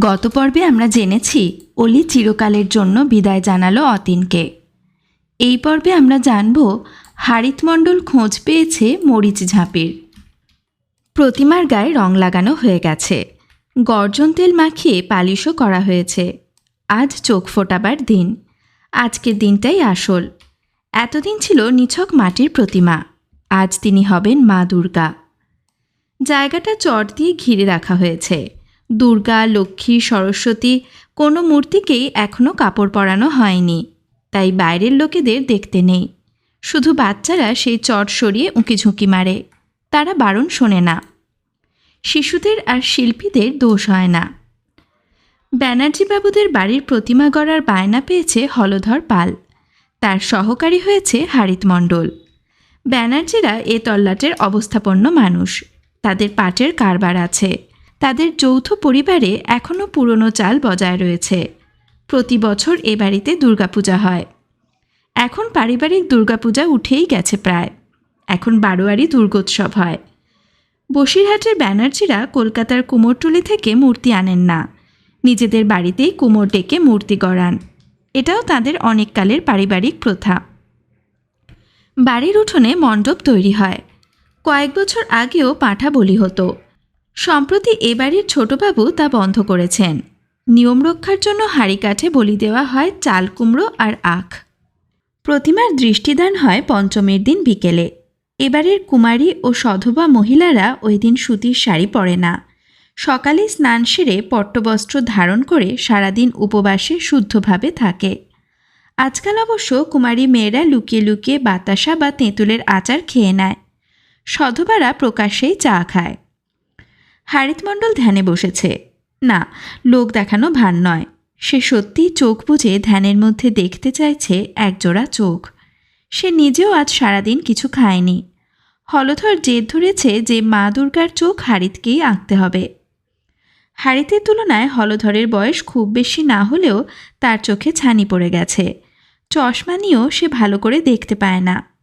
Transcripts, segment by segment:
গত পর্বে আমরা জেনেছি, অলি চিরকালের জন্য বিদায় জানালো অতীনকে। এই পর্বে আমরা জানব হারিতমণ্ডল খোঁজ পেয়েছে মরিচ ঝাঁপির। প্রতিমার গায়ে রং লাগানো হয়ে গেছে। গর্জন তেল মাখিয়ে পালিশও করা হয়েছে। আজ চোখ ফোটাবার দিন। আজকের দিনটাই আসল। এতদিন ছিল নিছক মাটির প্রতিমা। আজ তিনি হবেন মা দুর্গা। জায়গাটা চট দিয়ে ঘিরে রাখা হয়েছে। দুর্গা, লক্ষ্মী, সরস্বতী কোনো মূর্তিকেই এখনও কাপড় পরানো হয়নি। তাই বাইরের লোকেদের দেখতে নেই। শুধু বাচ্চারা সেই চট সরিয়ে উঁকি ঝুঁকি মারে। তারা বারণ শোনে না। শিশুদের আর শিল্পীদের দোষ হয় না। ব্যানার্জি বাবুদের বাড়ির প্রতিমা গড়ার বায়না পেয়েছে হলধর পাল। তার সহকারী হয়েছে হারিত মণ্ডল। ব্যানার্জিরা এ তল্লাটের অবস্থাপন্ন মানুষ। তাদের পাটের কারবার আছে। তাদের যৌথ পরিবারে এখনও পুরনো চাল বজায় রয়েছে। প্রতি বছর এ বাড়িতে দুর্গাপূজা হয়। এখন পারিবারিক দুর্গাপূজা উঠেই গেছে প্রায়। এখন বারোয়ারি দুর্গোৎসব হয়। বসিরহাটের ব্যানার্জিরা কলকাতার কুমোরটুলি থেকে মূর্তি আনেন না। নিজেদের বাড়িতেই কুমোর ডেকে মূর্তি গড়ান। এটাও তাদের অনেককালের পারিবারিক প্রথা। বাড়ির উঠোনে মণ্ডপ তৈরি হয়। কয়েক বছর আগেও পাঁঠা বলি হতো। সম্প্রতি এ বাড়ির ছোটবাবু তা বন্ধ করেছেন। নিয়ম রক্ষার জন্য হাঁড়ি কাঠে বলি দেওয়া হয় চাল কুমড়ো আর আখ। প্রতিমার দৃষ্টিদান হয় পঞ্চমীর দিন বিকেলে। এবারের কুমারী ও সধবা মহিলারা ওই দিন সুতির শাড়ি পরে না। সকালে স্নান সেরে পট্টবস্ত্র ধারণ করে সারাদিন উপবাসে শুদ্ধভাবে থাকে। আজকাল অবশ্য কুমারী মেয়েরা লুকিয়ে লুকিয়ে বাতাসা বা তেঁতুলের আচার খেয়ে নেয়। সধবারা প্রকাশ্যেই চা খায়। হারিতমণ্ডল ধ্যানে বসেছে। না, লোক দেখানো ভান নয়। সে সত্যি চোখ বুজে ধ্যানের মধ্যে দেখতে চাইছে একজোড়া চোখ। সে নিজেও আজ সারাদিন কিছু খায়নি। হলধর জেদ ধরেছে যে মা দুর্গার চোখ হারিতকেই আঁকতে হবে। হারিতের তুলনায় হলধরের বয়স খুব বেশি না হলেও তার চোখে ছানি পড়ে গেছে। চশমা নিয়েও সে ভালো করে দেখতে পায় না।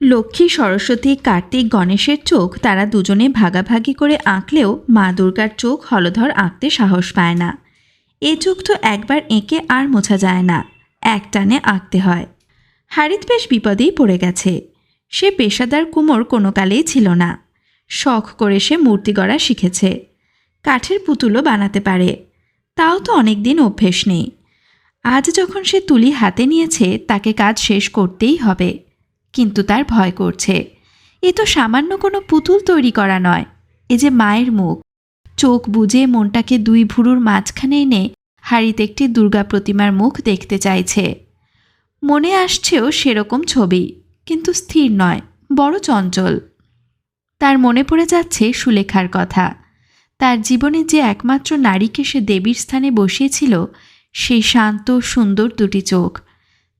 লক্ষ্মী, সরস্বতী, কার্তিক, গণেশের চোখ তারা দুজনে ভাগাভাগি করে আঁকলেও মা দুর্গার চোখ হলধর আঁকতে সাহস পায় না। এ চোখ তো একবার এঁকে আর মোছা যায় না, এক টানে আঁকতে হয়। হারিত বেশ বিপদেই পড়ে গেছে। সে পেশাদার কুমোর কোনো কালেই ছিল না। শখ করে সে মূর্তি গড়া শিখেছে। কাঠের পুতুলও বানাতে পারে। তাও তো অনেক দিন অভ্যেস নেই। আজ যখন সে তুলি হাতে নিয়েছে, তাকে কাজ শেষ করতেই হবে। কিন্তু তার ভয় করছে। এ তো সামান্য কোনো পুতুল তৈরি করা নয়, এ যে মায়ের মুখ। চোখ বুজে মনটাকে দুই ভুরুর মাঝখানে এনে হাড়িতে একটি দুর্গা প্রতিমার মুখ দেখতে চাইছে। মনে আসছেও সেরকম ছবি, কিন্তু স্থির নয়, বড় চঞ্চল। তার মনে পড়ে যাচ্ছে সুলেখার কথা। তার জীবনে যে একমাত্র নারীকে সে দেবীর স্থানে বসিয়েছিল, সেই শান্ত, সুন্দর দুটি চোখ।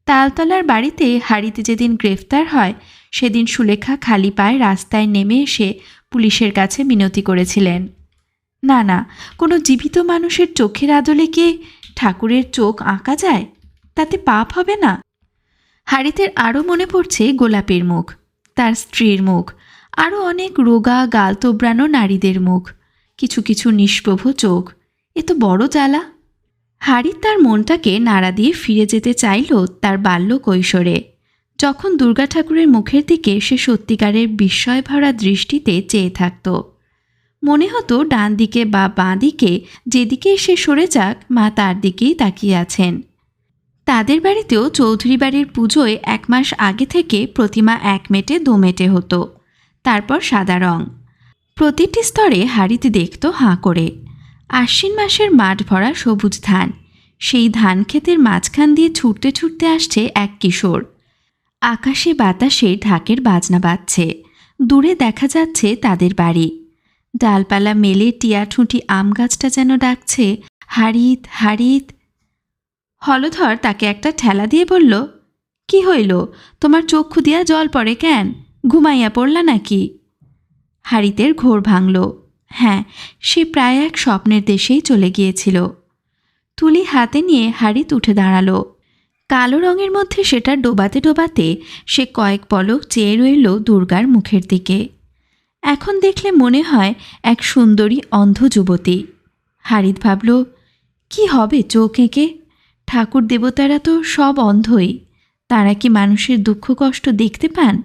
তালতলার বাড়িতে হাড়িতে যেদিন গ্রেফতার হয়, সেদিন সুলেখা খালি পায়ে রাস্তায় নেমে এসে পুলিশের কাছে মিনতি করেছিলেন। না না, কোনো জীবিত মানুষের চোখের আদলে কি ঠাকুরের চোখ আঁকা যায়? তাতে পাপ হবে না? হাড়িতের আরও মনে পড়ছে গোলাপের মুখ, তার স্ত্রীর মুখ, আরও অনেক রোগা, গাল তোবড়ানো নারীদের মুখ, কিছু কিছু নিষ্প্রভ চোখ। এ তো বড় জ্বালা। হাড়ি তার মনটাকে নাড়া দিয়ে ফিরে যেতে চাইল তার বাল্য কৈশোরে। যখন দুর্গা ঠাকুরের মুখের দিকে সে সত্যিকারের বিস্ময় ভরা দৃষ্টিতে চেয়ে থাকত। মনে হতো ডান দিকে বা বাঁ দিকে যেদিকে সে সরে যাক, মা তার দিকেই তাকিয়ে আছেন। তাদের বাড়িতেও চৌধুরী বাড়ির পুজোয় এক মাস আগে থেকে প্রতিমা এক মেটে দু মেটে হতো। তারপর সাদা রং। প্রতিটি স্তরে হাড়িতে দেখত হাঁ করে। আশ্বিন মাসের মাঠ ভরা সবুজ ধান। সেই ধান ক্ষেতের মাঝখান দিয়ে ছুটতে ছুটতে আসছে এক কিশোর। আকাশে বাতাসে ঢাকের বাজনা বাজছে। দূরে দেখা যাচ্ছে তাদের বাড়ি। ডালপালা মেলে টিয়া ঠুঁটি আম গাছটা যেন ডাকছে, হারিত হারিত। হলধর তাকে একটা ঠেলা দিয়ে বলল, কি হইল? তোমার চক্ষু দিয়া জল পড়ে কেন? ঘুমাইয়া পড়লা নাকি? হারিতের ঘোর ভাঙল। হ্যাঁ সে প্রায় এক স্বপ্নের দেশেই চলে গিয়েছিল। তুলি হাতে নিয়ে হাড়িত উঠে দাঁড়াল। কালো রঙের মধ্যে সেটা ডোবাতে ডোবাতে সে কয়েক পলক চেয়ে রইল দুর্গার মুখের দিকে। এখন দেখলে মনে হয় এক সুন্দরী, অন্ধ যুবতী। হারিত ভাবল, কি হবে চোখ এঁকে? ঠাকুর দেবতারা তো সব অন্ধই। তারা কি মানুষের দুঃখ কষ্ট দেখতে পান?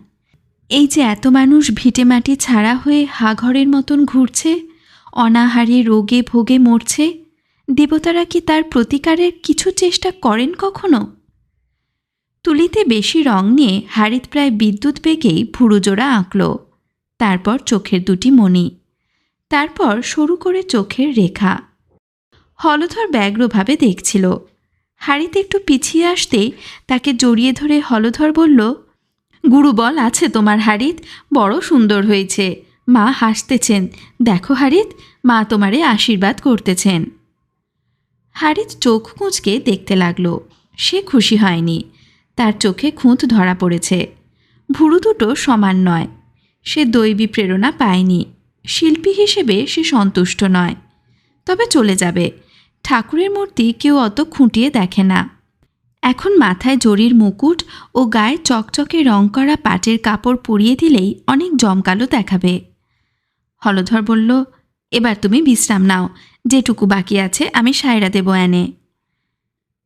এই যে এত মানুষ ভিটে মাটি ছাড়া হয়ে হাঘরের মতন ঘুরছে, অনাহারে রোগে ভোগে মরছে, দেবতারা কি তার প্রতিকারের কিছু চেষ্টা করেন কখনো? তুলিতে বেশি রং নিয়ে হারিত প্রায় বিদ্যুৎ বেগেই ভুরুজোড়া আঁকল, তারপর চোখের দুটি মণি, তারপর সরু করে চোখের রেখা। হলধর ব্যগ্রভাবে দেখছিল হাড়িতে একটু পিছিয়ে আসতে তাকে জড়িয়ে ধরে হলধর বলল গুরুবল আছে তোমার হারিত, বড় সুন্দর হয়েছে। মা হাসতেছেন। দেখো হারিত, মা তোমারে আশীর্বাদ করতেছেন। হারিত চোখ কুঁচকে দেখতে লাগল। সে খুশি হয়নি। তার চোখে খুঁত ধরা পড়েছে। ভুরু দুটো সমান নয়। সে দৈবী প্রেরণা পায়নি। শিল্পী হিসেবে সে সন্তুষ্ট নয়। তবে চলে যাবে। ঠাকুরের মূর্তি কেউ অত খুঁটিয়ে দেখে না। এখন মাথায় জরির মুকুট ও গায়ে চকচকে রং করা পাটের কাপড় পরিয়ে দিলেই অনেক জমকালো দেখাবে। হলধর বলল, এবার তুমি বিশ্রাম নাও, যেটুকু বাকি আছে আমি সায়রা দেব এনে।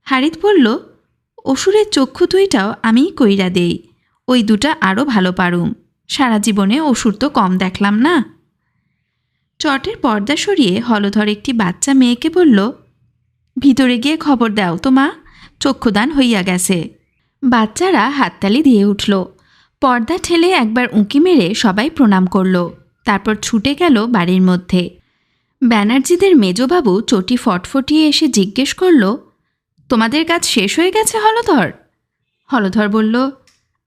হারিত বলল, অসুরের চক্ষু দুইটাও আমিই কইরা দেই, ওই দুটা আরও ভালো পারুম, সারা জীবনে অসুর তো কম দেখলাম না? চটের পর্দা সরিয়ে হলধর একটি বাচ্চা মেয়েকে বলল, ভিতরে গিয়ে খবর দাও তো মা। চক্ষুদান হইয়া গেছে। বাচ্চারা হাততালি দিয়ে উঠল। পর্দা ঠেলে একবার উঁকি মেরে সবাই প্রণাম করল। তারপর ছুটে গেল বাড়ির মধ্যে। ব্যানার্জিদের মেজবাবু চটি ফটফটিয়ে এসে জিজ্ঞেস করল, তোমাদের কাজ শেষ হয়ে গেছে হলধর? হলধর বলল,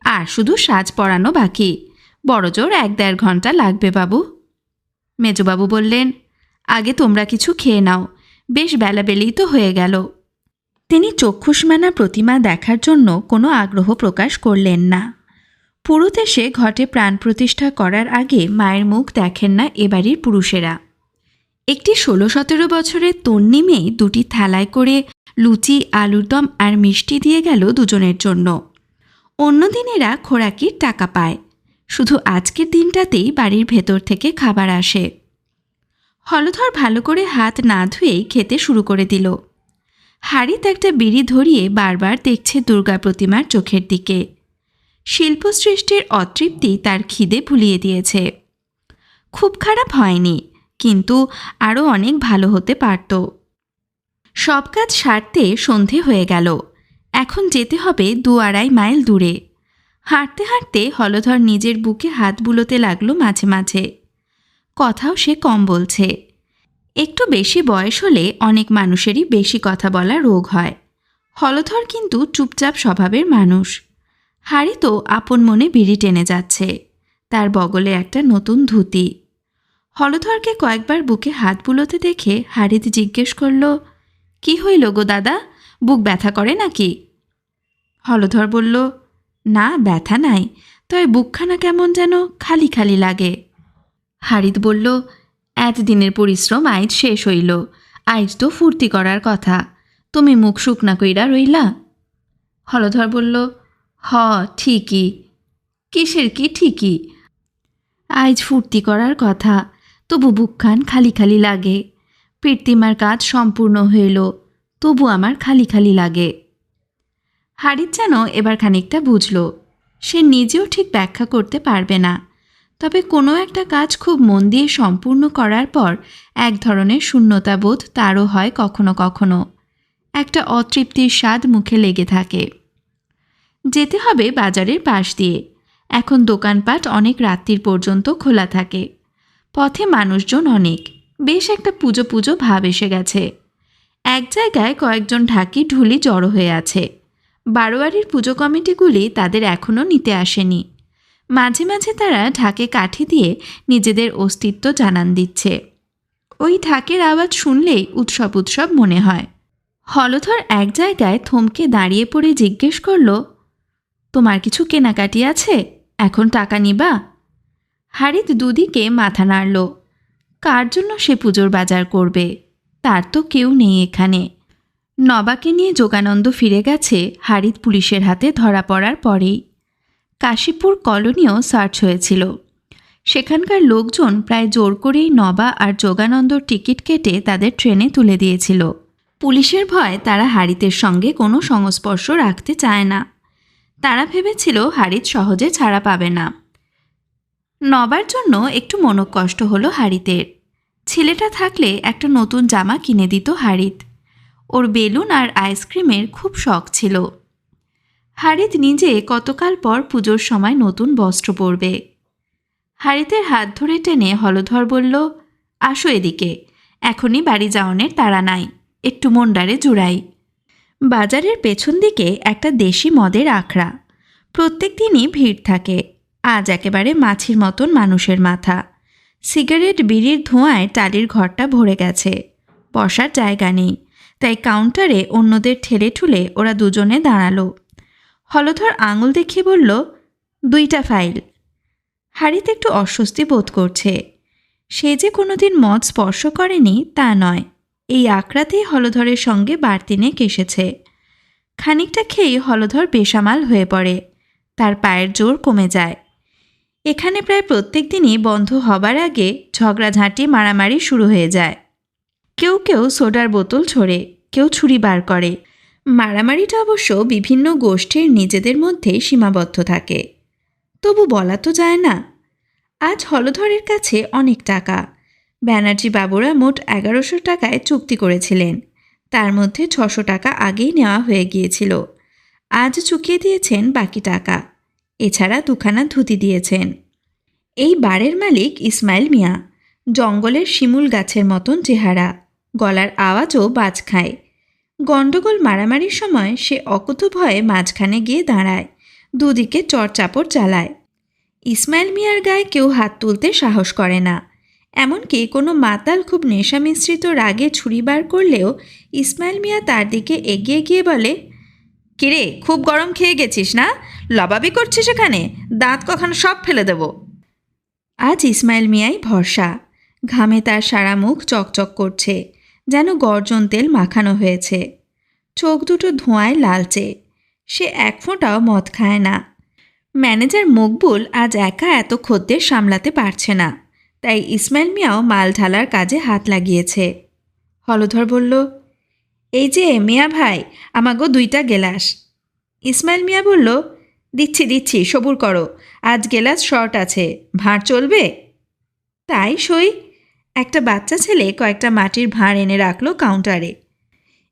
আর শুধু সাজ পরানো বাকি। বড়জোর এক দেড় ঘণ্টা লাগবে বাবু। মেজবাবু বললেন, আগে তোমরা কিছু খেয়ে নাও। বেশ বেলাবেলি তো হয়ে গেল। তিনি চক্ষুষ্মানা প্রতিমা দেখার জন্য কোনো আগ্রহ প্রকাশ করলেন না। পুরুতেশে ঘটে প্রাণ প্রতিষ্ঠা করার আগে মায়ের মুখ দেখেন না এ বাড়ির পুরুষেরা। একটি ষোলো সতেরো বছরের তন্নি মেয়ে দুটি থালায় করে লুচি, আলুর দম আর মিষ্টি দিয়ে গেল দুজনের জন্য। অন্য দিনেরা খোরাকির টাকা পায়। শুধু আজকের দিনটাতেই বাড়ির ভেতর থেকে খাবার আসে। হলধর ভালো করে হাত না ধুয়েই খেতে শুরু করে দিল। হাড়িত একটা বিড়ি ধরিয়ে বারবার দেখছে দুর্গা প্রতিমার চোখের দিকে। শিল্প সৃষ্টির অতৃপ্তি তার খিদে ভুলিয়ে দিয়েছে। খুব খারাপ হয়নি, কিন্তু আরও অনেক ভালো হতে পারত। সব কাজ সারতে সন্ধে হয়ে গেল। এখন যেতে হবে দু আড়াই মাইল দূরে। হাঁটতে হাঁটতে হলধর নিজের বুকে হাত বুলোতে লাগল মাঝে মাঝে। কথাও সে কম বলছে। একটু বেশি বয়স হলে অনেক মানুষেরই বেশি কথা বলা রোগ হয়। হলধর কিন্তু চুপচাপ স্বভাবের মানুষ। হাড়ি তো আপন মনে বিড়ি টেনে যাচ্ছে। তার বগলে একটা নতুন ধুতি। হলধরকে কয়েকবার বুকে হাত বুলোতে দেখে হাড়িত জিজ্ঞেস করল, কি হইল গো দাদা? বুক ব্যথা করে নাকি? হলধর বলল, না, ব্যথা নাই, তবে বুকখানা কেমন যেন খালি খালি লাগে। হারিত বলল এত দিনের পরিশ্রম আইজ শেষ হইল। আইজ তো ফুর্তি করার কথা। তুমি মুখ শুকনা কইরা রইলা। হলধর বলল, হ, ঠিকই। কিসের কি ঠিকই? আইজ ফুর্তি করার কথা। তবু বুকখান খালি খালি লাগে। প্রীতিমার কাজ সম্পূর্ণ হইল। তবু আমার খালি খালি লাগে। হারিত যেন এবার খানিকটা বুঝল। সে নিজেও ঠিক ব্যাখ্যা করতে পারবে না। তবে কোনো একটা কাজ খুব মন দিয়ে সম্পূর্ণ করার পর এক ধরনের শূন্যতাবোধ তারও হয় কখনো কখনো। একটা অতৃপ্তির স্বাদ মুখে লেগে থাকে। যেতে হবে বাজারের পাশ দিয়ে। এখন দোকানপাট অনেক রাত্রির পর্যন্ত খোলা থাকে। পথে মানুষজন অনেক। বেশ একটা পুজো পুজো ভাব এসে গেছে। এক জায়গায় কয়েকজন ঢাকি ঢুলি জড়ো হয়ে আছে। বারোয়ারির পুজো কমিটিগুলি তাদের এখনও নিতে আসেনি। মাঝে মাঝে তারা ঢাকে কাঠি দিয়ে নিজেদের অস্তিত্ব জানান দিচ্ছে। ওই ঢাকের আওয়াজ শুনলেই উৎসব উৎসব মনে হয়। হলধর এক জায়গায় থমকে দাঁড়িয়ে পড়ে জিজ্ঞেস করল, তোমার কিছু কেনাকাটি আছে? এখন টাকা নিবা? হারিত দুদিকে মাথা নাড়ল, কার জন্য সে পুজোর বাজার করবে? তার তো কেউ নেই এখানে। নবাকে নিয়ে যোগানন্দ ফিরে গেছে হারিত পুলিশের হাতে ধরা পড়ার পরেই। কাশীপুর কলোনিও সার্চ হয়েছিল। সেখানকার লোকজন প্রায় জোর করেই নবা আর যোগানন্দর টিকিট কেটে তাদের ট্রেনে তুলে দিয়েছিল। পুলিশের ভয় তারা হারিতের সঙ্গে কোনো সংস্পর্শ রাখতে চায় না। তারা ভেবেছিল হারিত সহজে ছাড়া পাবে না। নবার জন্য একটু মনকষ্ট হলো হারিতের। ছেলেটা থাকলে একটা নতুন জামা কিনে দিত হারিত। ওর বেলুন আর আইসক্রিমের খুব শখ ছিল। হারিত নিজে কতকাল পর পুজোর সময় নতুন বস্ত্র পরবে। হারিতের হাত ধরে টেনে হলধর বলল, আসো এদিকে, এখনই বাড়ি যাওয়ানের তাড়া নাই, একটু মন্ডারে জুড়াই। বাজারের পেছন দিকে একটা দেশি মদের আখড়া। প্রত্যেক দিনই ভিড় থাকে, আজ একেবারে মাছির মতন মানুষের মাথা। সিগারেট বিড়ির ধোঁয়ায় টালির ঘরটা ভরে গেছে, বসার জায়গা নেই, তাই কাউন্টারে অন্যদের ঠেলে ঠুলে ওরা দুজনে দাঁড়াল। হলধর আঙুল দেখিয়ে বলল, দুইটা ফাইল। হাড়িতে একটু অস্বস্তি বোধ করছে। সে যে কোনোদিন মদ স্পর্শ করেনি তা নয়। এই আঁকড়াতেই হলধরের সঙ্গে বাড়তি বাড়তিনেক এসেছে। খানিকটা খেয়েই হলধর বেসামাল হয়ে পড়ে। তার পায়ের জোর কমে যায়। এখানে প্রায় প্রত্যেক দিনই বন্ধ হবার আগে ঝগড়াঝাঁটি মারামারি শুরু হয়ে যায়। কেউ কেউ সোডার বোতল ছোড়ে, কেউ ছুরি বার করে। মারামারিটা অবশ্য বিভিন্ন গোষ্ঠীর নিজেদের মধ্যে সীমাবদ্ধ থাকে। তবু বলা তো যায় না। আজ হলধরের কাছে অনেক টাকা। ব্যানার্জি বাবুরা মোট এগারোশো টাকায় চুক্তি করেছিলেন। তার মধ্যে ছশো টাকা আগেই নেওয়া হয়ে গিয়েছিল। আজ চুকিয়ে দিয়েছেন বাকি টাকা। এছাড়া দুখানা ধুতি দিয়েছেন। এই বাড়ির মালিক ইসমাইল মিয়া। জঙ্গলের শিমুল গাছের মতন চেহারা। গলার আওয়াজও বাজ খায়। গণ্ডগোল মারামারির সময় সে অকুত ভয়ে মাঝখানে গিয়ে দাঁড়ায়, দুদিকে চড়চাপড় চালায় ইসমাইল মিয়ার গায়ে কেউ হাত তুলতে সাহস করে না। এমনকি কোনো মাতাল খুব নেশা মিশ্রিত রাগে ছুরি বার করলেও ইসমাইল মিয়া তার দিকে এগিয়ে গিয়ে বলে, কিরে, খুব গরম খেয়ে গেছিস না? লবাবি করছিস এখানে? দাঁত কখন সব ফেলে দেব? আজ ইসমাইল মিয়াই ভরসা। ঘামে তার সারা মুখ চকচক করছে। যেন গর্জন তেল মাখানো হয়েছে। চোখ দুটো ধোঁয়ায় লালচে। সে এক ফোঁটাও মদ খায় না। ম্যানেজার মকবুল আজ একা এত খদ্দের সামলাতে পারছে না। তাই ইসমাইল মিয়াও মাল ঢালার কাজে হাত লাগিয়েছে। হলধর বলল, এই যে, মিয়া ভাই, আমাগো দুইটা গেলাস। ইসমাইল মিয়া বলল, দিচ্ছি দিচ্ছি, সবুর করো। আজ গেলাস শর্ট আছে। ভাঁড় চলবে? তাই সই। একটা বাচ্চা ছেলে কয়েকটা মাটির ভাঁড় এনে রাখল কাউন্টারে।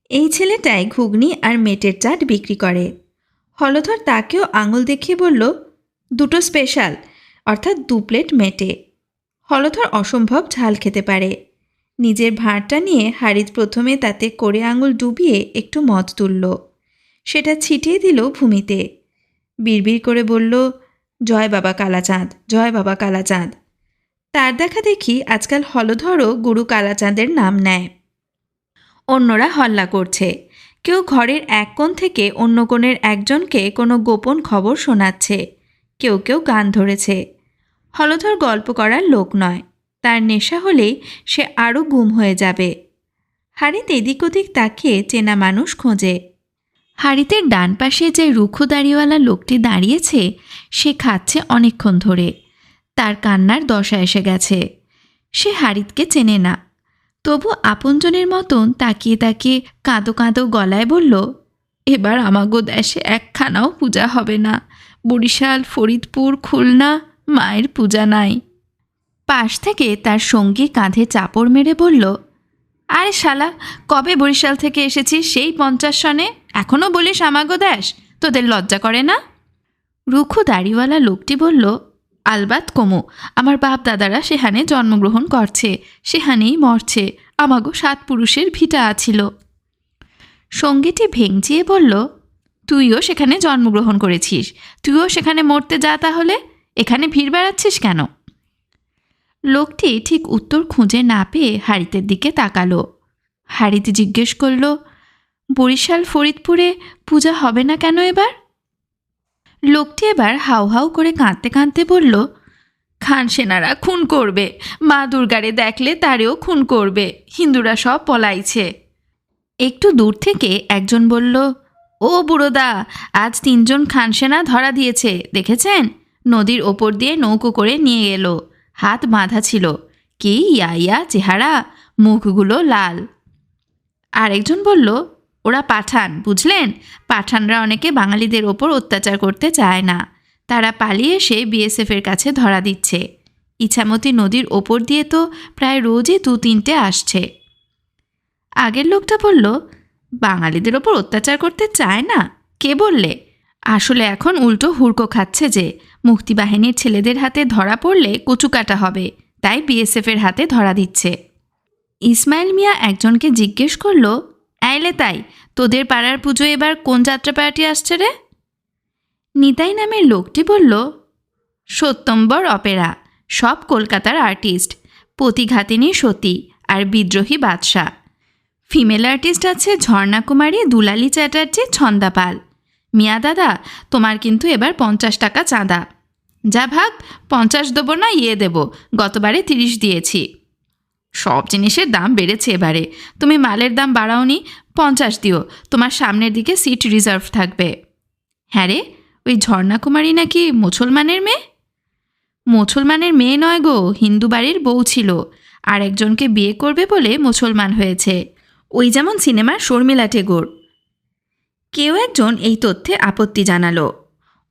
এই ছেলেটাই ঘুগনি আর মেটের চাট বিক্রি করে। হলধর তাকেও আঙুল দেখিয়ে বলল, দুটো স্পেশাল, অর্থাৎ দু প্লেট মেটে। হলধর অসম্ভব ঝাল খেতে পারে। নিজের ভাঁড়টা নিয়ে হারিত প্রথমে তাতে করে আঙুল ডুবিয়ে একটু মদ তুলল। সেটা ছিটিয়ে দিল ভূমিতে। বিড়বিড় করে বলল, জয় বাবা কালাচাঁদ, জয় বাবা কালাচাঁদ। তার দেখা দেখি আজকাল হলধরও গুরু কালাচাঁদের নাম নেয়। অন্যরা হল্লা করছে। কেউ ঘরের এক কোণ থেকে অন্য কোণের একজনকে কোনো গোপন খবর শোনাচ্ছে। কেউ কেউ গান ধরেছে। হলধর গল্প করার লোক নয়। তার নেশা হলেই সে আরও গুম হয়ে যাবে। হাড়িতে এদিক ওদিক তাকিয়ে চেনা মানুষ খোঁজে। হাড়িতের ডান পাশে যে রুখো দাড়িওয়ালা লোকটি দাঁড়িয়েছে, সে খাচ্ছে অনেকক্ষণ ধরে। কান্নার দশা এসে গেছে। সে হারিতকে চেনে না। তবু আপনজনের মতন তাকিয়ে তাকিয়ে কাঁদো কাঁদো গলায় বলল, এবার আমাগো দেশে একখানাও পূজা হবে না। বরিশাল, ফরিদপুর, খুলনা মায়ের পূজা নাই। পাশ থেকে তার সঙ্গী কাঁধে চাপড় মেরে বলল, আরে শালা, কবে বরিশাল থেকে এসেছিস সেই পঞ্চাশ সনে? এখনও বলিস আমাগো দেশ? তোদের লজ্জা করে না? রুখো দাড়িওয়ালা লোকটি বলল আলবাত কমু। আমার বাপ দাদারা সেখানে জন্মগ্রহণ করছে, সেখানেই মরছে। আমাগো সাত পুরুষের ভিটা আছিল। সঙ্গীটি ভেঙচিয়ে বলল, তুইও সেখানে জন্মগ্রহণ করেছিস। তুইও সেখানে মরতে যা তাহলে। এখানে ভিড় বেড়াচ্ছিস কেন? লোকটি ঠিক উত্তর খুঁজে না পেয়ে হাড়িতের দিকে তাকালো। হাড়িতে জিজ্ঞেস করল, বরিশাল, ফরিদপুরে পূজা হবে না কেন এবার? লোকটি এবার হাউ হাউ করে কাঁদতে কাঁদতে বলল, খান সেনারা খুন করবে। মা দুর্গারে দেখলে তারেও খুন করবে। হিন্দুরা সব পলাইছে। একটু দূর থেকে একজন বলল, ও বুড়োদা, আজ তিনজন খানসেনা ধরা দিয়েছে, দেখেছেন? নদীর ওপর দিয়ে নৌকো করে নিয়ে এলো। হাত বাঁধা ছিল। কি ইয়া ইয়া চেহারা, মুখগুলো লাল। আরেকজন বলল ওরা পাঠান, বুঝলেন? পাঠানরা অনেকে বাঙালিদের ওপর অত্যাচার করতে চায় না। তারা পালিয়ে এসে বিএসএফের কাছে ধরা দিচ্ছে। ইছামতি নদীর ওপর দিয়ে তো প্রায় রোজই দু তিনটে আসছে। আগের লোকটা বলল, বাঙালিদের ওপর অত্যাচার করতে চায় না? কে বললে? আসলে এখন উল্টো হুড়কো খাচ্ছে যে, মুক্তিবাহিনীর ছেলেদের হাতে ধরা পড়লে কচুকাটা হবে, তাই বিএসএফের হাতে ধরা দিচ্ছে। ইসমাইল মিয়া একজনকে জিজ্ঞেস করল আইলে তাই। তোদের পাড়ার পুজো এবার কোন যাত্রা পার্টি আসছে রে? নিতাই নামের লোকটি বলল, সত্যম্বর অপেরা, সব কলকাতার আর্টিস্ট প্রতিঘাতিনী সতী আর বিদ্রোহী বাদশাহ। ফিমেল আর্টিস্ট আছে ঝর্ণা কুমারী দুলালি চ্যাটার্জি ছন্দাপাল মিয়া দাদা, তোমার কিন্তু এবার পঞ্চাশ টাকা চাঁদা। যা ভাগ পঞ্চাশ দেবো না ইয়ে দেবো। গতবারে তিরিশ দিয়েছি। সব জিনিসের দাম বেড়েছে এবারে। তুমি মালের দাম বাড়াওনি, পঞ্চাশ দিও। তোমার সামনের দিকে সিট রিজার্ভ থাকবে। হ্যাঁ রে, ওই ঝর্ণা কুমারী নাকি মুসলমানের মেয়ে? মুসলমানের মেয়ে নয় গো, হিন্দু বাড়ির বউ ছিল। আর একজনকে বিয়ে করবে বলে মুসলমান হয়েছে। ওই যেমন সিনেমার শর্মিলা টেগোর কেউ একজন এই তথ্যে আপত্তি জানালো।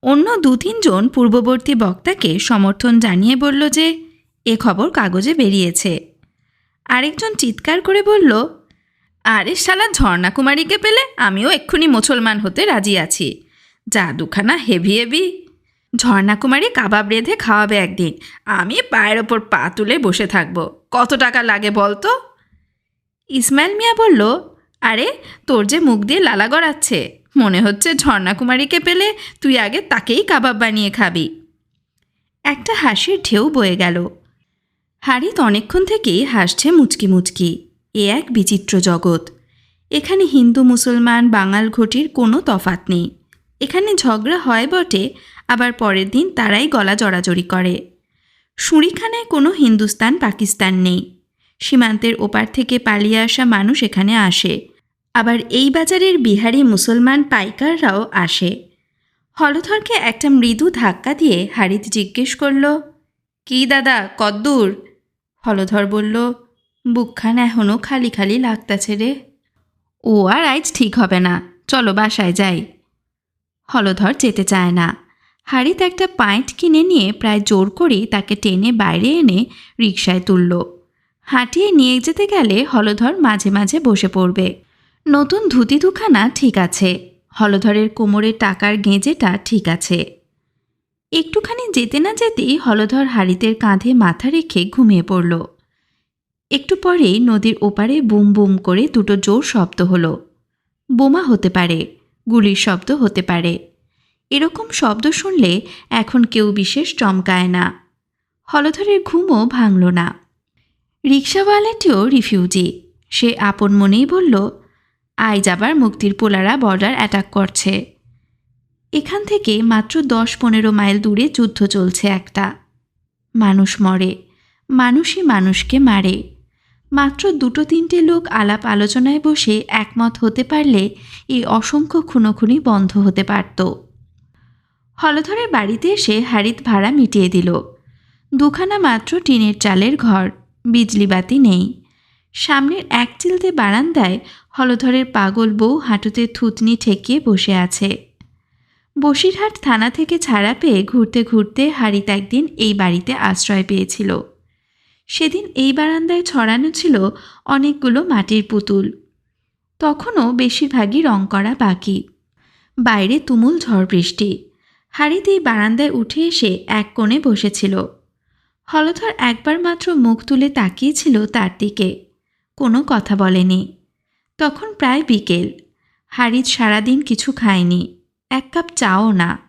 অন্য দু তিনজন পূর্ববর্তী বক্তাকে সমর্থন জানিয়ে বলল যে, এ খবর কাগজে বেরিয়েছে। আরেকজন চিৎকার করে বলল, আরে শালা ঝর্ণা কুমারীকে পেলে আমিও এক্ষুনি মুসলমান হতে রাজি আছি। যা দুখানা হেভি হেভি। ঝর্ণা কুমারী কাবাব রেঁধে খাওয়াবে একদিন। আমি পায়ের ওপর পা তুলে বসে থাকব। কত টাকা লাগে বলতো ইসমাইল মিয়া বলল, আরে তোর যে মুখ দিয়ে লালা গড়াচ্ছে মনে হচ্ছে ঝর্ণা কুমারীকে পেলে তুই আগে তাকেই কাবাব বানিয়ে খাবি। একটা হাসির ঢেউ বয়ে গেল। হারিত অনেকক্ষণ থেকেই হাসছে মুচকি মুচকি। এ এক বিচিত্র জগৎ। এখানে হিন্দু, মুসলমান, বাঙাল ঘটির কোনো তফাত নেই। এখানে ঝগড়া হয় বটে, আবার পরের দিন তারাই গলা জড়াজড়ি করে। সুরিখানায় কোনো হিন্দুস্তান, পাকিস্তান নেই। সীমান্তের ওপার থেকে পালিয়ে আসা মানুষ এখানে আসে। আবার এই বাজারের বিহারি মুসলমান পাইকাররাও আসে। হলধরকে একটা মৃদু ধাক্কা দিয়ে হারিত জিজ্ঞেস করল, কি দাদা, কদ্দূর? হলধর বলল, বুকখান এখনও খালি খালি লাগতাছে রে। ও আর আজ ঠিক হবে না। চলো বাসায় যাই। হলধর যেতে চায় না। হারিত একটা পাইন্ট কিনে নিয়ে প্রায় জোর করেই তাকে টেনে বাইরে এনে রিকশায় তুলল। হাঁটিয়ে নিয়ে যেতে গেলে হলধর মাঝে মাঝে বসে পড়বে। নতুন ধুতি দুখানা ঠিক আছে। হলধরের কোমরের টাকার গেঁজেটা ঠিক আছে। একটুখানি যেতে না যেতেই হলধর হাড়িতের কাঁধে মাথা রেখে ঘুমিয়ে পড়ল। একটু পরেই নদীর ওপারে বুম বুম করে দুটো জোর শব্দ হলো। বোমা হতে পারে, গুলির শব্দ হতে পারে। এরকম শব্দ শুনলে এখন কেউ বিশেষ চমকায় না। হলধরের ঘুমও ভাঙল না। রিক্সাওয়ালাটিও রিফিউজি। সে আপন মনেই বলল আই যাবার মুক্তির পোলারা বর্ডার অ্যাটাক করছে। এখান থেকে মাত্র দশ পনেরো মাইল দূরে যুদ্ধ চলছে একটা। মানুষ মরে, মানুষই মানুষকে মারে। মাত্র দুটো তিনটে লোক আলাপ আলোচনায় বসে একমত হতে পারলে এই অসংখ্য খুনোখুনি বন্ধ হতে পারত। হলধরের বাড়িতে এসে হারিত ভাড়া মিটিয়ে দিল। দুখানা মাত্র টিনের চালের ঘর বিজলিবাতি নেই। সামনের এক চিলতে বারান্দায় হলধরের পাগল বউ হাঁটুতে থুতনি ঠেকিয়ে বসে আছে। বসিরহাট থানা থেকে ছাড়া পেয়ে ঘুরতে ঘুরতে হারিত একদিন এই বাড়িতে আশ্রয় পেয়েছিল। সেদিন এই বারান্দায় ছড়ানো ছিল অনেকগুলো মাটির পুতুল। তখনও বেশিরভাগই রং করা বাকি। বাইরে তুমুল ঝড় বৃষ্টি। হারিত এই বারান্দায় উঠে এসে এক কোণে বসেছিল। হলধর একবার মাত্র মুখ তুলে তাকিয়েছিল তার দিকে। কোনো কথা বলেনি। তখন প্রায় বিকেল। হারিত সারাদিন কিছু খায়নি। এক কাপ চাও না।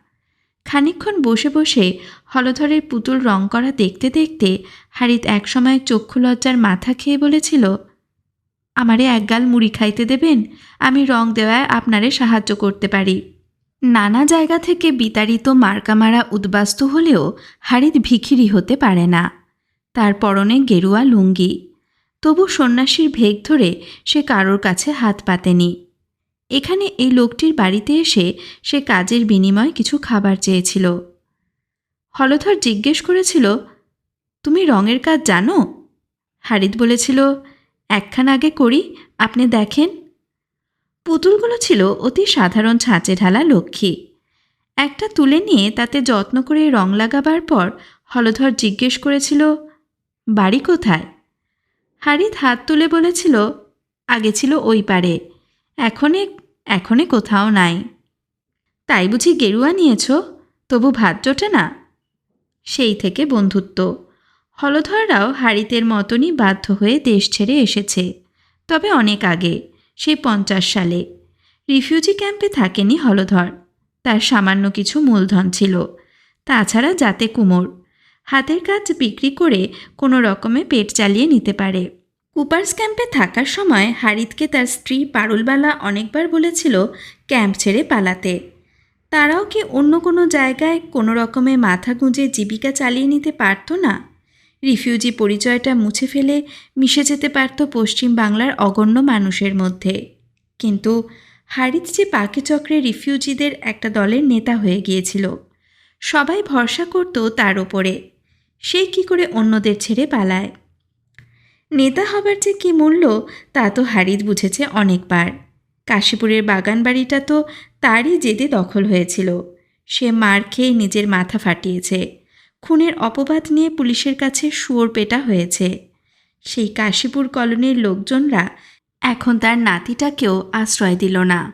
খানিকক্ষণ বসে বসে হলধরের পুতুল রং করা দেখতে দেখতে হারিত একসময় চক্ষু লজ্জার মাথা খেয়ে বলেছিল, আমারে একগাল মুড়ি খাইতে দেবেন? আমি রং দেওয়ায় আপনারে সাহায্য করতে পারি। নানা জায়গা থেকে বিতাড়িত মার্কামারা উদ্বাস্তু হলেও হারিত ভিখিরি হতে পারে না। তার পরনে গেরুয়া লুঙ্গি। তবু সন্ন্যাসীর ভেগ ধরে সে কারোর কাছে হাত পাতেনি। এখানে এই লোকটির বাড়িতে এসে সে কাজের বিনিময়ে কিছু খাবার চেয়েছিল। হলধর জিজ্ঞেস করেছিল, তুমি রঙের কাজ জানো? হারিত বলেছিল, একখান আগে করি, আপনি দেখেন। পুতুলগুলো ছিল অতি সাধারণ ছাঁচে ঢালা লক্ষ্মী। একটা তুলে নিয়ে তাতে যত্ন করে রং লাগাবার পর হলধর জিজ্ঞেস করেছিল, বাড়ি কোথায়? হারিত হাত তুলে বলেছিল, আগে ছিল ওই পারে এখনে এখনে কোথাও নাই। তাই বুঝি গেরুয়া নিয়েছ? তবু ভাত জোটে না? সেই থেকে বন্ধুত্ব। হলধররাও হারিতের মতনই বাধ্য হয়ে দেশ ছেড়ে এসেছে। তবে অনেক আগে, সেই পঞ্চাশ সালে। রিফিউজি ক্যাম্পে থাকেনি হলধর। তার সামান্য কিছু মূলধন ছিল। তাছাড়া যাতে কুমোর। হাতের কাজ বিক্রি করে কোনো রকমে পেট চালিয়ে নিতে পারে। কুপার্স ক্যাম্পে থাকার সময় হারিতকে তার স্ত্রী পারুলবালা অনেকবার বলেছিল ক্যাম্প ছেড়ে পালাতে। তারাও কি অন্য কোনো জায়গায় কোনো রকমে মাথা গুঁজে জীবিকা চালিয়ে নিতে পারতো না? রিফিউজি পরিচয়টা মুছে ফেলে মিশে যেতে পারত পশ্চিম বাংলার অগণ্য মানুষের মধ্যে। কিন্তু হারিত যে পাকিচক্রে রিফিউজিদের একটা দলের নেতা হয়ে গিয়েছিল। সবাই ভরসা করত তার ওপরে সে কি করে অন্যদের ছেড়ে পালায়? নেতা হবার যে কী মূল্য, তা তো হারিত বুঝেছে অনেকবার। কাশীপুরের বাগান বাড়িটা তো তারই জেদে দখল হয়েছিল। সে মার খেয়ে নিজের মাথা ফাটিয়েছে। খুনের অপবাদ নিয়ে পুলিশের কাছে শুয়োর পেটা হয়েছে। সেই কাশীপুর কলোনির লোকজনরা এখন তার নাতিটাকেও আশ্রয় দিল না।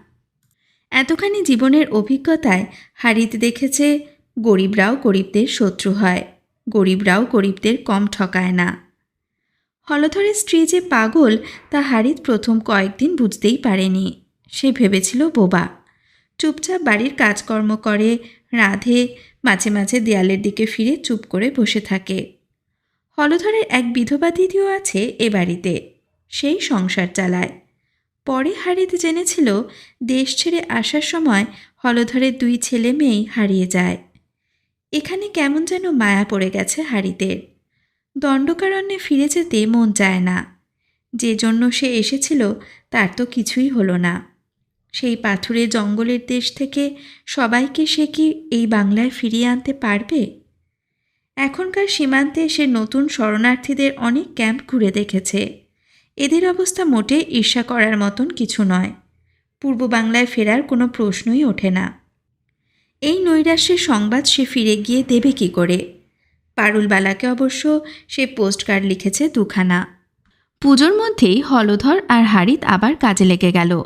এতখানি জীবনের অভিজ্ঞতায় হারিত দেখেছে, গরিবরাও গরিবদের শত্রু হয়। গরিবরাও গরিবদের কম ঠকায় না। হলধরের স্ত্রী যে পাগল, তা হারিত প্রথম কয়েকদিন বুঝতেই পারেনি। সে ভেবেছিল বোবা। চুপচাপ বাড়ির কাজকর্ম করে, রাধে, মাঝে মাঝে দেয়ালের দিকে ফিরে চুপ করে বসে থাকে। হলধরের এক বিধবা দিদিও আছে এ বাড়িতে। সেই সংসার চালায়। পরে হারিত জেনেছিল, দেশ ছেড়ে আসার সময় হলধরের দুই ছেলে মেয়েই হারিয়ে যায়। এখানে কেমন যেন মায়া পড়ে গেছে হারিতের। দণ্ডকারণ্যে ফিরে যেতে মন চায় না। যে জন্য সে এসেছিল, তার তো কিছুই হলো না। সেই পাথুরে জঙ্গলের দেশ থেকে সবাইকে সে কি এই বাংলায় ফিরিয়ে আনতে পারবে? এখনকার সীমান্তে সে নতুন শরণার্থীদের অনেক ক্যাম্প ঘুরে দেখেছে। এদের অবস্থা মোটে ঈর্ষা করার মতন কিছু নয়। পূর্ব বাংলায় ফেরার কোনো প্রশ্নই ওঠে না। এই নৈরাশ্যের সংবাদ সে ফিরে গিয়ে দেবে কি করে? পারুলবালাকে অবশ্য সে পোস্টকার্ড লিখেছে দুখানা। পুজোর মধ্যেই হলধর আর হারিত আবার কাজে লেগে গেল।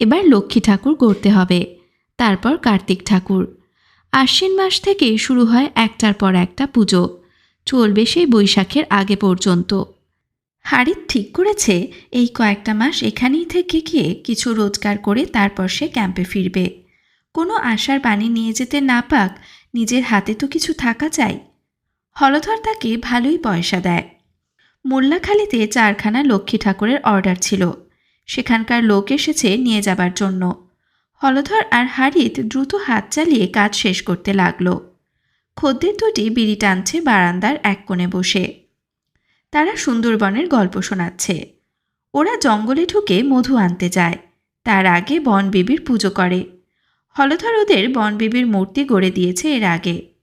এবার লক্ষ্মী ঠাকুর গড়তে হবে। তারপর কার্তিক ঠাকুর। আশ্বিন মাস থেকেই শুরু হয় একটার পর একটা পুজো। চলবে সেই বৈশাখের আগে পর্যন্ত। হারিত ঠিক করেছে, এই কয়েকটা মাস এখানেই থেকে গিয়ে কিছু রোজগার করে তারপর সে ক্যাম্পে ফিরবে। কোনো আশার বাণী নিয়ে যেতে না পাক, নিজের হাতে তো কিছু থাকা চাই। হলধর তাকে ভালোই পয়সা দেয়। মোল্লাখালিতে চারখানা লক্ষ্মী ঠাকুরের অর্ডার ছিল। সেখানকার লোক এসেছে নিয়ে যাবার জন্য। হলধর আর হারিত দ্রুত হাত চালিয়ে কাজ শেষ করতে লাগল। খদ্দের দুটি বিড়ি টানছে বারান্দার এক কোণে বসে। তারা সুন্দরবনের গল্প শোনাচ্ছে। ওরা জঙ্গলে ঢুকে মধু আনতে যায়। তার আগে বনবিবির পুজো করে। হলধর ওদের বনবিবির মূর্তি গড়ে দিয়েছে এর আগে।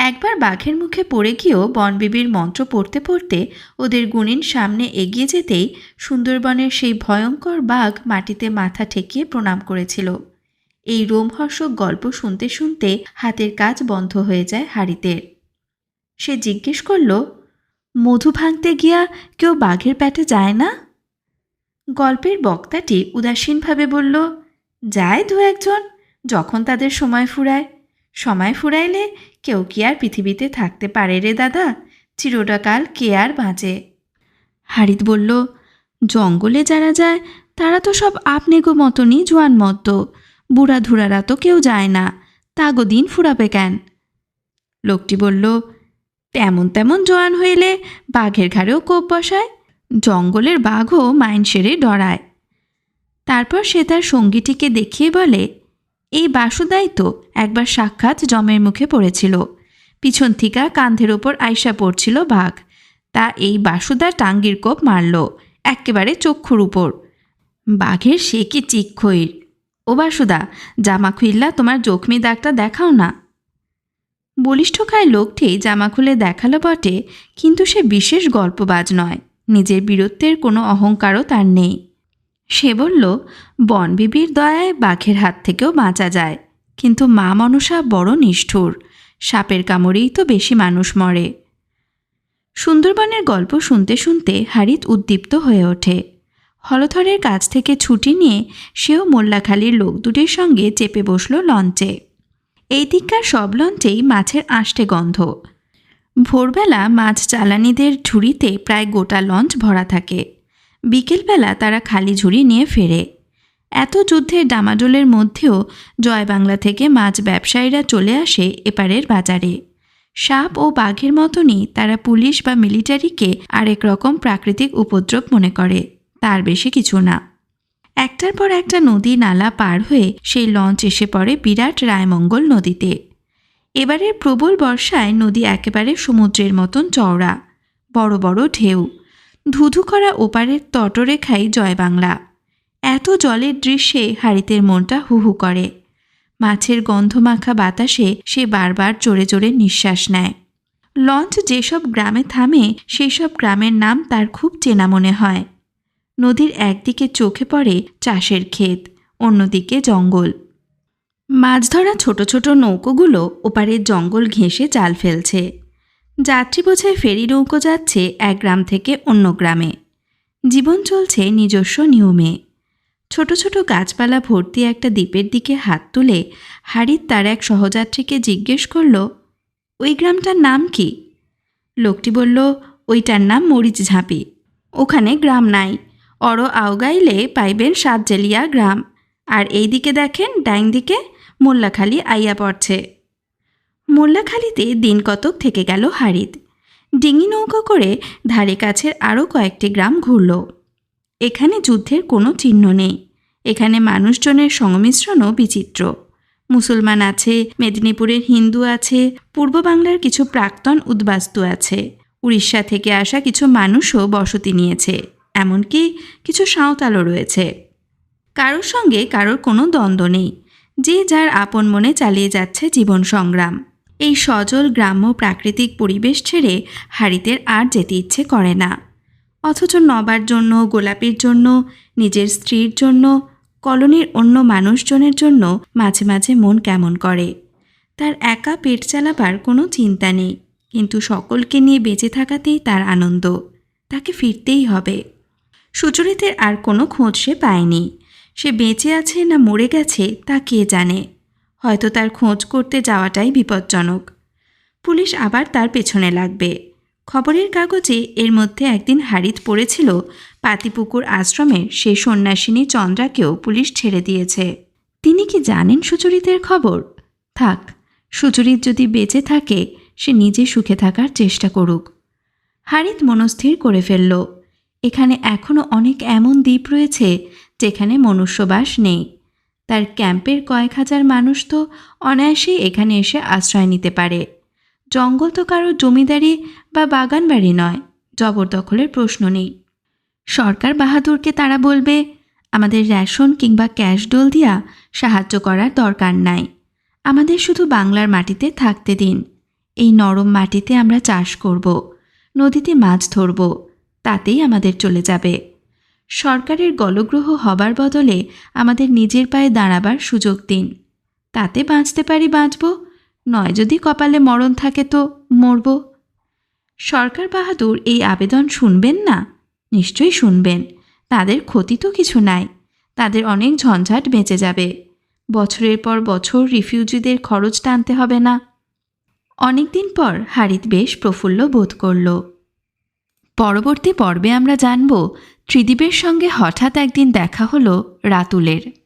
একবার বাঘের মুখে পড়ে গিয়েও বনবিবির মন্ত্র পড়তে পড়তে ওদের গুণিন সামনে এগিয়ে যেতেই সুন্দরবনের সেই ভয়ঙ্কর বাঘ মাটিতে মাথা ঠেকিয়ে প্রণাম করেছিল। এই রোমহর্ষক গল্প শুনতে শুনতে হাতের কাজ বন্ধ হয়ে যায় হাড়িতের সে জিজ্ঞেস করল, মধু ভাঙতে গিয়া কেউ বাঘের পেটে যায় না? গল্পের বক্তাটি উদাসীনভাবে বলল, যায় দু একজন, যখন তাদের সময় ফুরায়। সময় ফুরাইলে কেউ কি আর পৃথিবীতে থাকতে পারে রে দাদা? চিরটাকাল কে আর বাঁচে? হারিত বলল, জঙ্গলে যারা যায়, তারা তো সব আপনেগো মতনই জোয়ান মত বুড়া ধুরারা তো কেউ যায় না। তাগো দিন ফুরাবে কেন? লোকটি বলল, তেমন তেমন জোয়ান হইলে বাঘের ঘাড়েও কোপ বসায়, জঙ্গলের বাঘও মাইন সেরে ডরায়। তারপর সে তার সঙ্গীটিকে দেখিয়ে বলে এই বাসুদাই তো একবার সাক্ষাৎ জমের মুখে পড়েছিল। পিছন থিকা কান্ধের ওপর আইসা পড়ছিল বাঘ। তা এই বাসুদা টাঙ্গির কোপ মারল একেবারে চক্ষুর উপর। বাঘের সে কি চিক্ষইর ও বাসুদা জামা খুইল্লা তোমার জখমি দাগটা দেখাও না। বলিষ্ঠকায় লোকটি জামা খুলে দেখাল বটে, কিন্তু সে বিশেষ গল্পবাজ নয়, নিজের বীরত্বের কোনো অহংকারও তার নেই। সে বলল, বনবিবির দয়ায় বাঘের হাত থেকেও বাঁচা যায়। কিন্তু মা মনসা বড় নিষ্ঠুর। সাপের কামড়েই তো বেশি মানুষ মরে। সুন্দরবনের গল্প শুনতে শুনতে হারিত উদ্দীপ্ত হয়ে ওঠে। হলথরের কাছ থেকে ছুটি নিয়ে সেও মোল্লাখালীর লোক দুটির সঙ্গে চেপে বসল লঞ্চে। এই দিককার সব লঞ্চেই মাছের আষ্টে গন্ধ। ভোরবেলা মাছ চালানিদের ঝুড়িতে প্রায় গোটা লঞ্চ ভরা থাকে। বিকেলবেলা তারা খালি ঝুড়ি নিয়ে ফেরে। এত যুদ্ধের ডামাডোলের মধ্যেও জয় বাংলা থেকে মাছ ব্যবসায়ীরা চলে আসে এপারের বাজারে। সাপ ও বাঘের মতনই তারা পুলিশ বা মিলিটারিকে আরেক রকম প্রাকৃতিক উপদ্রব মনে করে, তার বেশি কিছু না। একটার পর একটা নদী নালা পার হয়ে সেই লঞ্চ এসে পড়ে বিরাট রায়মঙ্গল নদীতে। এবারের প্রবল বর্ষায় নদী একেবারে সমুদ্রের মতন চওড়া, বড় বড় ঢেউ। ধুধু করা ওপারের তটরেখাই জয় বাংলা। এত জলের দৃশ্যে হাড়িতের মনটা হু হু করে। মাছের গন্ধমাখা বাতাসে সে বারবার জোরে জোরে নিঃশ্বাস নেয়। লঞ্চ যেসব গ্রামে থামে সেই সব গ্রামের নাম তার খুব চেনা মনে হয়। নদীর একদিকে চোখে পড়ে চাষের ক্ষেত, অন্যদিকে জঙ্গল। মাছ ধরা ছোট ছোট নৌকোগুলো ওপারের জঙ্গল ঘেঁষে জাল ফেলছে। যাত্রী বোঝায় ফেরি নৌকো যাচ্ছে এক গ্রাম থেকে অন্য গ্রামে। জীবন চলছে নিজস্ব নিয়মে। ছোট ছোট গাছপালা ভর্তি একটা দ্বীপের দিকে হাত তুলে হাড়ির তার এক সহযাত্রীকে জিজ্ঞেস করল, ওই গ্রামটার নাম কি? লোকটি বলল, ওইটার নাম মরিচ ঝাঁপি। ওখানে গ্রাম নাই। অর আওগাইলে পাইবেন সাতজেলিয়া গ্রাম। আর এই দিকে দেখেন ডাইন দিকে মোল্লাখালি আইয়া পড়ছে। মোল্লাখালিতে দিন কতক থেকে গেল হারিত। ডিঙি নৌকো করে ধারে কাছের আরও কয়েকটি গ্রাম ঘুরল। এখানে যুদ্ধের কোনো চিহ্ন নেই। এখানে মানুষজনের সংমিশ্রণও বিচিত্র। মুসলমান আছে, মেদিনীপুরের হিন্দু আছে, পূর্ব বাংলার কিছু প্রাক্তন উদ্বাস্তু আছে। উড়িষ্যা থেকে আসা কিছু মানুষও বসতি নিয়েছে, এমনকি কিছু সাঁওতালও রয়েছে। কারোর সঙ্গে কারোর কোনো দ্বন্দ্ব নেই। যে যার আপন মনে চালিয়ে যাচ্ছে জীবন সংগ্রাম। এই সজল গ্রাম্য প্রাকৃতিক পরিবেশ ছেড়ে হাড়িদের আর যেতে ইচ্ছে করে না। অথচ নবার জন্য, গোলাপির জন্য, নিজের স্ত্রীর জন্য, কলোনির অন্য মানুষজনের জন্য মাঝে মাঝে মন কেমন করে। তার একা পেট চালাবার কোনো চিন্তা নেই, কিন্তু সকলকে নিয়ে বেঁচে থাকাতেই তার আনন্দ। তাকে ফিরতেই হবে। সুচরিতের আর কোনো খোঁজ সে পায়নি। সে বেঁচে আছে না মরে গেছে তা কে জানে? হয়তো তার খোঁজ করতে যাওয়াটাই বিপজ্জনক। পুলিশ আবার তার পেছনে লাগবে। খবরের কাগজে এর মধ্যে একদিন হারিত পড়েছিল পাতিপুকুর আশ্রমের সেই সন্ন্যাসিনী চন্দ্রাকেও পুলিশ ছেড়ে দিয়েছে। তিনি কি জানেন সুচরিতের খবর? থাক, সুচরিত যদি বেঁচে থাকে, সে নিজে সুখে থাকার চেষ্টা করুক। হারিত মনস্থির করে ফেলল। এখানে এখনও অনেক এমন দ্বীপ রয়েছে, যেখানে মনুষ্যবাস নেই। তার ক্যাম্পের কয়েক হাজার মানুষ তো অনায়াসেই এখানে এসে আশ্রয় নিতে পারে। জঙ্গল তো কারও জমিদারি বা বাগান বাড়ি নয়, জবরদখলের প্রশ্ন নেই। সরকার বাহাদুরকে তারা বলবে, আমাদের রেশন কিংবা ক্যাশ ডোল দিয়া সাহায্য করার দরকার নাই। আমাদের শুধু বাংলার মাটিতে থাকতে দিন। এই নরম মাটিতে আমরা চাষ করব। নদীতে মাছ ধরব। তাতেই আমাদের চলে যাবে। সরকারের গলগ্রহ হবার বদলে আমাদের নিজের পায়ে দাঁড়াবার সুযোগ দিন। তাতে বাঁচতে পারি বাঁচব, নয় যদি কপালে মরণ থাকে তো মরব। সরকার বাহাদুর এই আবেদন শুনবেন না? নিশ্চয়ই শুনবেন। তাদের ক্ষতি তো কিছু নাই। তাদের অনেক ঝঞ্ঝাট বেঁচে যাবে। বছরের পর বছর রিফিউজিদের খরচ টানতে হবে না। অনেকদিন পর হারিত বেশ প্রফুল্ল বোধ করল। পরবর্তী পর্বে আমরা জানব ত্রিদীপের সঙ্গে হঠাৎ একদিন দেখা হলো রাতুলের।